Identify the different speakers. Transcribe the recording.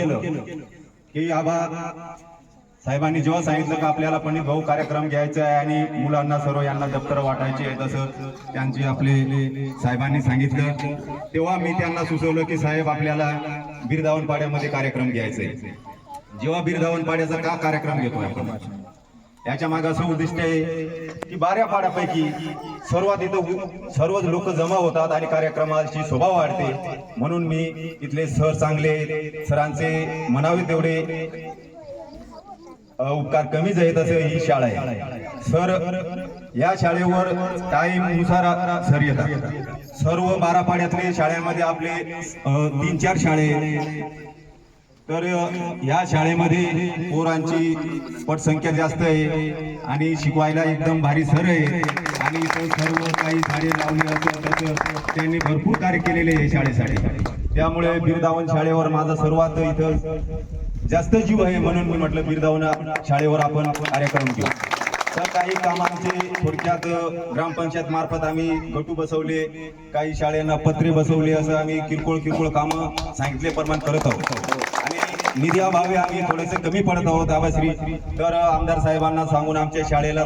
Speaker 1: केलं की आबा साहेबांनी जेव्हा सांगितलं का आपल्याला पंडित भाऊ कार्यक्रम घ्यायचा आहे आणि मुलांना सर्व यांना दप्तर वाटायचे आहे तसं त्यांची आपले साहेबांनी सांगितलं तेव्हा मी त्यांना सुचवलं की साहेब आपल्याला बिरधावनपाड्यामध्ये कार्यक्रम घ्यायचा आहे. जेव्हा बिरदावण पाड्याचा का कार्यक्रम घेतोय आपण? याच्या मागे असं उद्दिष्ट आहे की बाऱ्या पाड्यापैकी सर्वात इथं सर्वच लोक जमा होतात आणि कार्यक्रमाची शोभा वाढते. म्हणून मी इथले सर चांगले सरांचे म्हणावे तेवढे उपकार कमीच आहेत असं ही शाळा आहे. सर या शाळेवर टाइमनुसार सर येतात. सर्व बारा पाड्यातले शाळेमध्ये आपले तीन चार शाळे तर या शाळेमध्ये पोरांची पटसंख्या जास्त आहे आणि शिकवायला एकदम भारी सर आहे. आणि इथं सर्व काही झाडे लावले असं त्यांनी भरपूर कार्य केलेले आहे शाळेसाठी. त्यामुळे बिरदावन शाळेवर माझा सर्वात इथं जास्त जीव आहे म्हणून मी म्हटलं बिरदावन शाळेवर आपण कार्यक्रम घेऊ. तर काही कामांचे थोडक्यात ग्रामपंचायत मार्फत आम्ही गटू बसवले काही शाळेंना पत्रे बसवले असं आम्ही किरकोळ किरकोळ कामं सांगितले प्रमाण करत आहोत. आणि निधी अभावी आम्ही थोडेसे कमी पडत आहोत आबाश्री तर आमदार साहेबांना सांगून आमच्या शाळेला